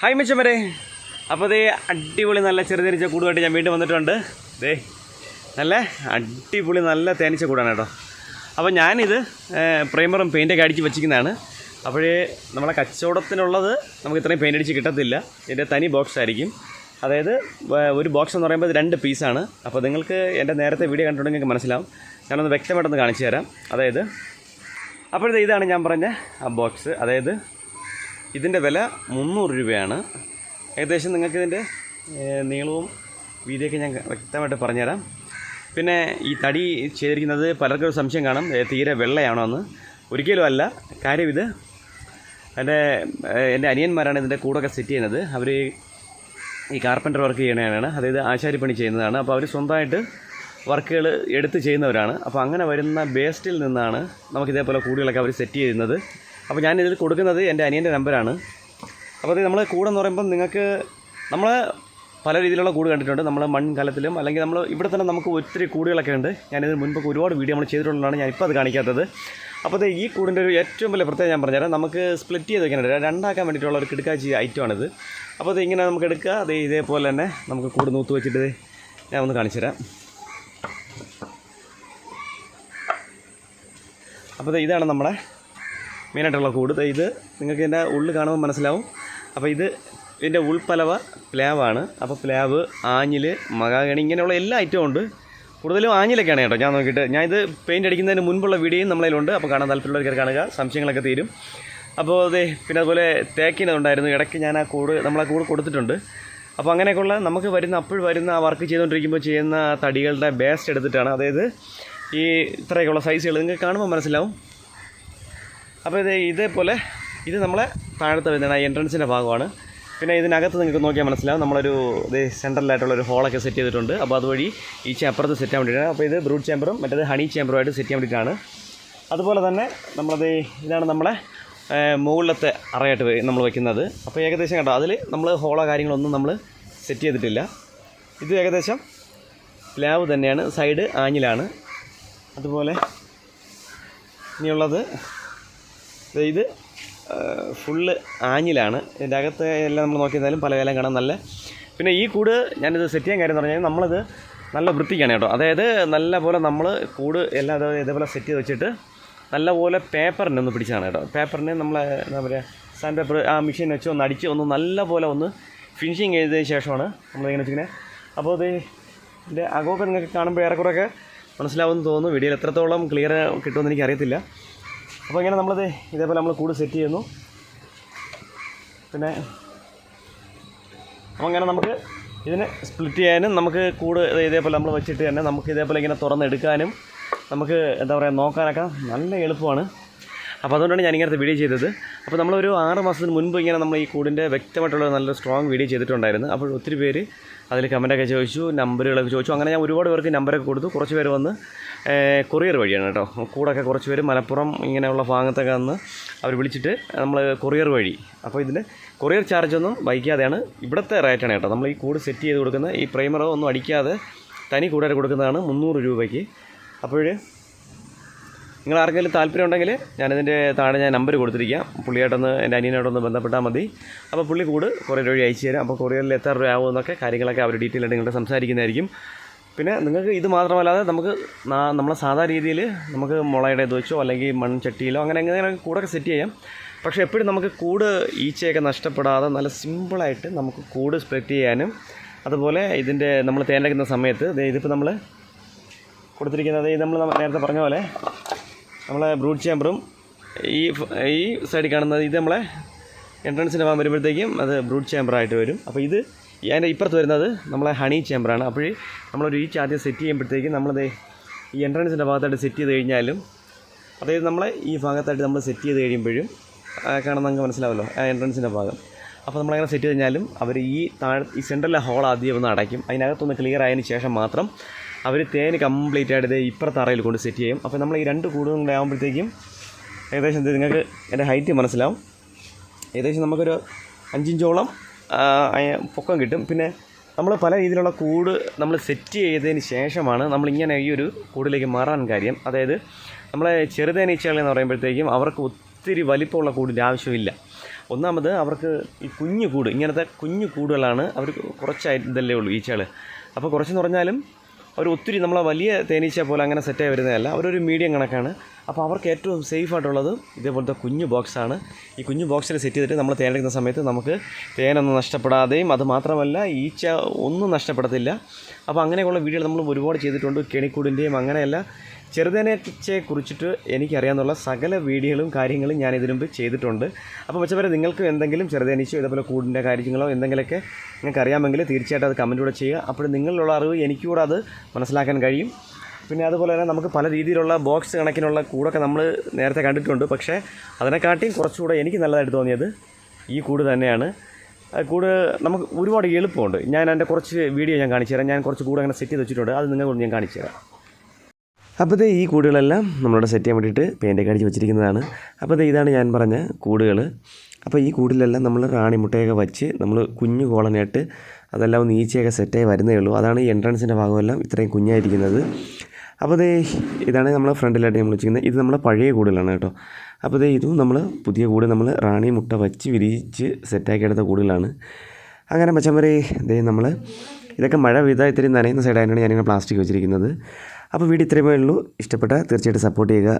Hi മെച്ചമരെ അപ്പോൾ ദേ അടിപൊളി നല്ല ചെറുതേനിച്ച കൂടുമായിട്ട് ഞാൻ വീണ്ടും വന്നിട്ടുണ്ട്. ദേ നല്ല അടിപൊളി നല്ല തേനീച്ച കൂടാണ് കേട്ടോ. അപ്പോൾ ഞാനിത് പ്രൈമറും പെയിന്റൊക്കെ അടിച്ച് വെച്ചിരിക്കുന്നതാണ്. അപ്പോഴേ നമ്മളെ കച്ചവടത്തിനുള്ളത് നമുക്ക് ഇത്രയും പെയിന്റ് അടിച്ച് കിട്ടത്തില്ല. ഇതിന്റെ തനി ബോക്സ് ആയിരിക്കും. അതായത് ഒരു ബോക്സ് എന്ന് പറയുമ്പോൾ രണ്ട് പീസാണ് അപ്പോൾ നിങ്ങൾക്ക് എന്റെ നേരത്തെ വീഡിയോ കണ്ടിട്ടുണ്ടെങ്കിൽ മനസ്സിലാവും. ഞാനൊന്ന് വ്യക്തമായിട്ടൊന്ന് കാണിച്ചു തരാം. അതായത് അപ്പോഴത്തെ ഇതാണ് ഞാൻ പറഞ്ഞ ആ ബോക്സ് അതായത് ഇതിന്റെ വില മുന്നൂറ് രൂപയാണ്. ഏകദേശം നിങ്ങൾക്ക് ഇതിന്റെ നീളവും വീതിയൊക്കെ ഞാൻ വ്യക്തമായിട്ട് പറഞ്ഞുതരാം. പിന്നെ ഈ തടി ചെയ്തിരിക്കുന്നത് പലർക്കും ഒരു സംശയം കാണും. തീരെ വെള്ളയാണോ എന്ന്. ഒരിക്കലും അല്ല. കാര്യം ഇത് എന്റെ എന്റെ അനിയന്മാരാണ് ഇതിന്റെ കൂടൊക്കെ സെറ്റ് ചെയ്യുന്നത്. അവർ ഈ കാർപ്പന്റർ വർക്ക് ചെയ്യണതാണ് അതായത് ആശാരിപ്പണി ചെയ്യുന്നതാണ്. അപ്പോൾ അവർ സ്വന്തമായിട്ട് വർക്കുകൾ എടുത്ത് ചെയ്യുന്നവരാണ്. അപ്പോൾ അങ്ങനെ വരുന്ന വേസ്റ്റിൽ നിന്നാണ് നമുക്കിതേപോലെ കൂടുകളൊക്കെ അവർ സെറ്റ് ചെയ്യുന്നത്. അപ്പോൾ ഞാൻ ഇതിൽ കൊടുക്കുന്നത് എന്റെ അനിയന്റെ നമ്പറാണ്. അപ്പോൾ അത് നമ്മൾ കൂടെന്ന് പറയുമ്പം നിങ്ങൾക്ക് നമ്മൾ പല രീതിയിലുള്ള കൂട് കണ്ടിട്ടുണ്ട്. നമ്മൾ മൺകലത്തിലും അല്ലെങ്കിൽ നമ്മൾ ഇവിടെ തന്നെ നമുക്ക് ഒത്തിരി കൂടുകളൊക്കെ ഉണ്ട്. ഞാനിതിന് മുൻപൊക്കെ ഒരുപാട് വീഡിയോ നമ്മൾ ചെയ്തിട്ടുള്ളതാണ് ഞാൻ ഇപ്പോൾ അത് കാണിക്കാത്തത്. അപ്പോൾ ഈ കൂടിന്റെ ഒരു ഏറ്റവും വലിയ പ്രത്യേകം ഞാൻ പറഞ്ഞുതരാം. നമുക്ക് സ്പ്ലിറ്റ് ചെയ്ത് വെക്കാനുണ്ട് രണ്ടാക്കാൻ വേണ്ടിയിട്ടുള്ള ഒരു കിടക്കാച്ചി ഐറ്റമാണിത്. അപ്പോൾ അത് ഇങ്ങനെ നമുക്ക് എടുക്കുക. അത് ഇതേപോലെ തന്നെ നമുക്ക് കൂട് നൂത്ത് വെച്ചിട്ട് ഞാൻ ഒന്ന് കാണിച്ചു തരാം. അപ്പോൾ ഇതാണ് നമ്മുടെ മെയിനായിട്ടുള്ള കൂട്. ഇത് നിങ്ങൾക്ക് ഇതിന്റെ ഉള്ളിൽ കാണുമ്പോൾ മനസ്സിലാവും. അപ്പോൾ ഇത് ഇതിന്റെ ഉൾപ്പലവ പ്ലാവാണ്. അപ്പോൾ പ്ലാവ് ആഞ്ഞിൽ മകാഗണി ഇങ്ങനെയുള്ള എല്ലാ ഐറ്റവും ഉണ്ട്. കൂടുതലും ആഞ്ഞിലൊക്കെയാണ് കേട്ടോ. ഞാൻ നോക്കിയിട്ട് ഞാൻ ഇത് പെയിന്റ് അടിക്കുന്നതിന് മുൻപുള്ള വീഡിയോയും നമ്മളതിലുണ്ട് അപ്പോൾ കാണാൻ താല്പര്യമുള്ളവർക്ക് കാണുക. സംശയങ്ങളൊക്കെ തീരും. അപ്പോൾ അതെ പിന്നെ അതുപോലെ തേക്കിനുണ്ടായിരുന്നു ഇടയ്ക്ക് ഞാൻ ആ കൂട് നമ്മളാ കൂട് കൊടുത്തിട്ടുണ്ട്. അപ്പോൾ അങ്ങനെയൊക്കെയുള്ള നമുക്ക് വരുന്ന അപ്പോൾ വരുന്ന ആ വർക്ക് ചെയ്തുകൊണ്ടിരിക്കുമ്പോൾ ചെയ്യുന്ന തടികളുടെ ബേസ്റ്റ് എടുത്തിട്ടാണ്. അതായത് ഈ ഇത്രയൊക്കെയുള്ള സൈസുകൾ നിങ്ങൾക്ക് കാണുമ്പോൾ മനസ്സിലാവും. അപ്പോൾ ഇത് ഇതേപോലെ ഇത് നമ്മളെ താഴത്തെ വരുന്ന എൻട്രൻസിന്റെ ഭാഗമാണ്. പിന്നെ ഇതിനകത്ത് നിങ്ങൾക്ക് നോക്കിയാൽ മനസ്സിലാവും. നമ്മളൊരു ഇത് സെന്ററിലായിട്ടുള്ള ഒരു ഹോളൊക്കെ സെറ്റ് ചെയ്തിട്ടുണ്ട്. അപ്പോൾ അതുവഴി ഈ അപ്പുറത്ത് സെറ്റ് ചെയ്യാൻ വേണ്ടിയിട്ടാണ്. അപ്പോൾ ഇത് ബ്രൂട്ട് ചേമ്പറും മറ്റേത് ഹണി ചേമ്പറുമായിട്ട് സെറ്റ് ചെയ്യാൻ വേണ്ടിയിട്ടാണ്. അതുപോലെ തന്നെ നമ്മളത് ഇതാണ് നമ്മളെ മുകളിലത്തെ അറയായിട്ട് നമ്മൾ വയ്ക്കുന്നത് അപ്പോൾ ഏകദേശം കേട്ടോ അതിൽ നമ്മൾ ഹോളോ കാര്യങ്ങളൊന്നും നമ്മൾ സെറ്റ് ചെയ്തിട്ടില്ല. ഇത് ഏകദേശം പ്ലാവ് തന്നെയാണ്. സൈഡ് ആഞ്ഞിലാണ്. അതുപോലെ ഇനിയുള്ളത് ഇത് ഫുള്ള് ആഞ്ഞിലാണ്. ഇതിന്റെ അകത്ത് എല്ലാം നമ്മൾ നോക്കിയിരുന്നാലും പല കാലം കാണാൻ നല്ല പിന്നെ ഈ കൂട് ഞാനിത് സെറ്റ് ചെയ്യാൻ കാര്യം എന്ന് പറഞ്ഞാൽ നമ്മളിത് നല്ല വൃത്തിക്കാണ് കേട്ടോ. അതായത് നല്ല പോലെ നമ്മൾ കൂട് എല്ലാം ഇത് ഇതേപോലെ സെറ്റ് ചെയ്ത് വെച്ചിട്ട് നല്ല പോലെ പേപ്പറിനെ ഒന്ന് പിടിച്ചാണ് കേട്ടോ. പേപ്പറിനെ നമ്മൾ എന്താ പറയുക സാൻഡ് പേപ്പർ ആ മെഷീൻ വെച്ച് ഒന്ന് അടിച്ച് ഒന്ന് നല്ല പോലെ ഒന്ന് ഫിനിഷിങ് ചെയ്തതിന് ശേഷമാണ് നമ്മളിങ്ങനെ വെച്ചിങ്ങനെ അപ്പോൾ ഇത് ഇതിന്റെ അകമൊക്കെ നിങ്ങൾക്ക് കാണുമ്പോൾ ഏറെക്കുറെയൊക്കെ മനസ്സിലാവുമെന്ന് തോന്നുന്നു. വീഡിയോയിൽ എത്രത്തോളം ക്ലിയർ കിട്ടുമെന്ന് എനിക്ക് അറിയത്തില്ല അപ്പോൾ ഇങ്ങനെ നമ്മളത് ഇതേപോലെ നമ്മൾ കൂട് സെറ്റ് ചെയ്യുന്നു. പിന്നെ അപ്പോൾ ഇങ്ങനെ നമുക്ക് ഇതിനെ സ്പ്ലിറ്റ് ചെയ്യാനും നമുക്ക് കൂട് ഇതേപോലെ നമ്മൾ വെച്ചിട്ട് തന്നെ നമുക്ക് ഇതേപോലെ ഇങ്ങനെ തുറന്നെടുക്കാനും നമുക്ക് എന്താ പറയുക നോക്കാനൊക്കെ നല്ല എളുപ്പമാണ്. അപ്പോൾ അതുകൊണ്ടാണ് ഞാൻ ഇങ്ങനത്തെ വീഡിയോ ചെയ്തത്. അപ്പോൾ നമ്മളൊരു ആറ് മാസത്തിന് മുൻപ് ഇങ്ങനെ നമ്മൾ ഈ കൂടിന്റെ വ്യക്തമായിട്ടുള്ള നല്ല സ്ട്രോങ് വീഡിയോ ചെയ്തിട്ടുണ്ടായിരുന്നു. അപ്പോൾ ഒത്തിരി പേര് അതിൽ കമന്റൊക്കെ ചോദിച്ചു നമ്പറുകളൊക്കെ ചോദിച്ചു. അങ്ങനെ ഞാൻ ഒരുപാട് പേർക്ക് നമ്പറൊക്കെ കൊടുത്തു. കുറച്ച് പേര് വന്ന് കൊറിയർ വഴിയാണ് കേട്ടോ. കൂടൊക്കെ കുറച്ച് പേര് മലപ്പുറം ഇങ്ങനെയുള്ള ഭാഗത്തൊക്കെ വന്ന് അവർ വിളിച്ചിട്ട് നമ്മൾ കൊറിയർ വഴി. അപ്പോൾ ഇതിന് കൊറിയർ ചാർജൊന്നും വഹിക്കാതെയാണ് ഇവിടുത്തെ റേറ്റാണ് കേട്ടോ. നമ്മൾ ഈ കൂട് സെറ്റ് ചെയ്ത് കൊടുക്കുന്ന ഈ പ്രൈമറോ ഒന്നും അടിക്കാതെ തനി കൂടാതെ കൊടുക്കുന്നതാണ് മുന്നൂറ് രൂപയ്ക്ക്. അപ്പോൾ നിങ്ങൾ ആർക്കെങ്കിലും താല്പര്യം ഉണ്ടെങ്കിൽ ഞാനിതിന്റെ താഴെ ഞാൻ നമ്പർ കൊടുത്തിരിക്കാം. പുള്ളിയായിട്ടൊന്ന് എന്റെ അനിയനോടൊന്ന് ബന്ധപ്പെട്ടാൽ മതി. അപ്പോൾ പുള്ളി കൂട് കൊറിയർ വഴി അയച്ചു തരാം. അപ്പോൾ കൊറിയറിൽ എത്ര രൂപ ആവുമെന്നൊക്കെ കാര്യങ്ങളൊക്കെ അവർ ഡീറ്റെയിൽ ആയിട്ട് നിങ്ങളുടെ സംസാരിക്കുന്നതായിരിക്കും. പിന്നെ നിങ്ങൾക്ക് ഇത് മാത്രമല്ലാതെ നമുക്ക് നമ്മളെ സാധാ രീതിയിൽ നമുക്ക് മുളയുടെ ഇത് വെച്ചോ അല്ലെങ്കിൽ മൺചട്ടിയിലോ അങ്ങനെ അങ്ങനെ കൂടൊക്കെ സെറ്റ് ചെയ്യാം. പക്ഷേ എപ്പോഴും നമുക്ക് കൂട് ഈച്ചയൊക്കെ നഷ്ടപ്പെടാതെ നല്ല സിമ്പിളായിട്ട് നമുക്ക് കൂട് സ്പ്രെഡ് ചെയ്യാനും അതുപോലെ ഇതിന്റെ നമ്മൾ തേനക്കുന്ന സമയത്ത് ഇതിപ്പോൾ നമ്മൾ കൊടുത്തിരിക്കുന്നത് നമ്മൾ നേരത്തെ പറഞ്ഞ പോലെ നമ്മളെ ബ്രൂഡ് ചേമ്പറും ഈ ഈ സൈഡിൽ കാണുന്നത് ഇത് നമ്മളെ എൻട്രൻസിന്റെ ഭാഗം വരുമ്പോഴത്തേക്കും അത് ബ്രൂഡ് ചേമ്പറായിട്ട് വരും. അപ്പോൾ ഇത് അതിന്റെ ഇപ്പുറത്ത് വരുന്നത് നമ്മളെ ഹണി ചേമ്പറാണ്. അപ്പോൾ നമ്മളൊരു ഈച്ച് ആദ്യം സെറ്റ് ചെയ്യുമ്പോഴത്തേക്കും നമ്മളത് ഈ എൻട്രൻസിന്റെ ഭാഗത്തായിട്ട് സെറ്റ് ചെയ്ത് കഴിഞ്ഞാലും അതായത് നമ്മളെ ഈ ഭാഗത്തായിട്ട് നമ്മൾ സെറ്റ് ചെയ്ത് കഴിയുമ്പോഴും കാണുന്ന നമുക്ക് മനസ്സിലാവല്ലോ ആ എൻട്രൻസിന്റെ ഭാഗം. അപ്പോൾ നമ്മളങ്ങനെ സെറ്റ് ചെയ്ത് കഴിഞ്ഞാലും അവർ ഈ താഴെ ഈ സെന്ററിലെ ഹോൾ ആദ്യം ഒന്ന് അടയ്ക്കും. അതിനകത്തൊന്ന് ക്ലിയർ ആയതിന് ശേഷം മാത്രം അവർ തേന് കംപ്ലീറ്റ് ആയിട്ട് ഇപ്പുറത്തെ അറയിൽ കൊണ്ട് സെറ്റ് ചെയ്യും. അപ്പോൾ നമ്മൾ ഈ രണ്ട് കൂടും കൂടെ ആകുമ്പോഴത്തേക്കും ഏകദേശം നിങ്ങൾക്ക് എന്റെ ഹൈറ്റ് മനസ്സിലാവും. ഏകദേശം നമുക്കൊരു അഞ്ചിഞ്ചോളം പൊക്കം കിട്ടും. പിന്നെ നമ്മൾ പല രീതിയിലുള്ള കൂട് നമ്മൾ സെറ്റ് ചെയ്തതിന് ശേഷമാണ് നമ്മളിങ്ങനെ ഈ ഒരു കൂടിലേക്ക് മാറാൻ കാര്യം. അതായത് നമ്മളെ ചെറുതേനീച്ചകൾ എന്ന് പറയുമ്പോഴത്തേക്കും അവർക്ക് ഒത്തിരി വലിപ്പമുള്ള കൂടിന്റെ ആവശ്യമില്ല. ഒന്നാമത് അവർക്ക് ഈ കുഞ്ഞു കൂട് ഇങ്ങനത്തെ കുഞ്ഞു കൂടുകളാണ് അവർ കുറച്ചായി ഇതല്ലേ ഉള്ളൂ ഈച്ചകൾ അപ്പോൾ കുറച്ചെന്ന് പറഞ്ഞാലും അവർ ഒത്തിരി നമ്മളെ വലിയ തേനീച്ച പോലെ അങ്ങനെ സെറ്റായി വരുന്നതല്ല. അവരൊരു മീഡിയം കണക്കാണ്. അപ്പോൾ അവർക്ക് ഏറ്റവും സേഫ് ആയിട്ടുള്ളത് ഇതേപോലത്തെ കുഞ്ഞു ബോക്സാണ് ഈ കുഞ്ഞു ബോക്സിൽ സെറ്റ് ചെയ്തിട്ട് നമ്മൾ തേനെടുക്കുന്ന സമയത്ത് നമുക്ക് തേനൊന്നും നഷ്ടപ്പെടാതെയും അത് മാത്രമല്ല ഈച്ച ഒന്നും നഷ്ടപ്പെടത്തില്ല. അപ്പോൾ അങ്ങനെയുള്ള വീഡിയോ നമ്മൾ ഒരുപാട് ചെയ്തിട്ടുണ്ട്. കെണിക്കൂടിന്റെയും അങ്ങനെയല്ല. ചെറുതേനീച്ചയെ കുറിച്ചിട്ട് എനിക്കറിയാവുന്ന സകല വീഡിയോകളും കാര്യങ്ങളും ഞാൻ ഇതിനു മുമ്പ് ചെയ്തിട്ടുണ്ട്. അപ്പോൾ വെച്ചവരെ നിങ്ങൾക്ക് എന്തെങ്കിലും ചെറുതേനീച്ചയോ ഇതേപോലെ കൂടിന്റെ കാര്യങ്ങളോ എന്തെങ്കിലുമൊക്കെ നിങ്ങൾക്ക് അറിയാമെങ്കിൽ തീർച്ചയായിട്ടും അത് കമന്റ് കൂടെ ചെയ്യുക. അപ്പോൾ നിങ്ങളിലുള്ള അറിവ് എനിക്കൂടെ അത് മനസ്സിലാക്കാൻ കഴിയും. പിന്നെ അതുപോലെ തന്നെ നമുക്ക് പല രീതിയിലുള്ള ബോക്സ് കണക്കിനുള്ള കൂടൊക്കെ നമ്മൾ നേരത്തെ കണ്ടിട്ടുണ്ട്. പക്ഷേ അതിനെക്കാട്ടിയും കുറച്ചുകൂടെ എനിക്ക് നല്ലതായിട്ട് തോന്നിയത് ഈ കൂട് തന്നെയാണ്. കൂട് നമുക്ക് ഒരുപാട് എളുപ്പമുണ്ട്. ഞാൻ എന്റെ കുറച്ച് വീഡിയോ ഞാൻ കാണിച്ചു തരാം ഞാൻ കുറച്ച് കൂടെ അങ്ങനെ സെറ്റ് ചെയ്ത് വെച്ചിട്ടുണ്ട്. അത് നിങ്ങൾക്ക് ഞാൻ കാണിച്ചു തരാം അപ്പോൾ ഈ കൂടുകളെല്ലാം നമ്മളിവിടെ സെറ്റ് ചെയ്യാൻ വേണ്ടിയിട്ട് പെയിന്റൊക്കെ അടിച്ച് വെച്ചിരിക്കുന്നതാണ്. അപ്പോൾ ഇതാണ് ഞാൻ പറഞ്ഞ കൂടുകൾ അപ്പോൾ ഈ കൂടിലെല്ലാം നമ്മൾ റാണി മുട്ടയൊക്കെ വച്ച് നമ്മൾ കുഞ്ഞു കോളനായിട്ട് അതെല്ലാം ഒന്ന് ഈച്ചയൊക്കെ സെറ്റായി വരുന്നേ ഉള്ളൂ. അതാണ് ഈ എൻട്രൻസിന്റെ ഭാഗമെല്ലാം ഇത്രയും കുഞ്ഞായിരിക്കുന്നത്. അപ്പോൾ ദേ ഇതാണ് നമ്മൾ ഫ്രണ്ടിലായിട്ട് നമ്മൾ വെച്ചിരിക്കുന്നത്. ഇത് നമ്മളെ പഴയ കൂടുകളാണ് കേട്ടോ. അപ്പോൾ ദേ ഇതും നമ്മൾ പുതിയ കൂട് നമ്മൾ റാണി മുട്ട വച്ച് വിരിച്ച് സെറ്റാക്കി എടുത്ത കൂടുകളാണ് അങ്ങനെ മച്ചമ്പരെ ദേ നമ്മൾ ഇതൊക്കെ മഴ പെയ്താൽ ഇത്രയും നനയുന്ന സൈഡായിട്ടാണ് ഞാനിങ്ങനെ പ്ലാസ്റ്റിക് വെച്ചിരിക്കുന്നത്. അപ്പോൾ വീഡിയോ ഇത്രയുമേ ഉള്ളൂ ഇഷ്ടപ്പെട്ടാൽ തീർച്ചയായിട്ടും സപ്പോർട്ട് ചെയ്യുക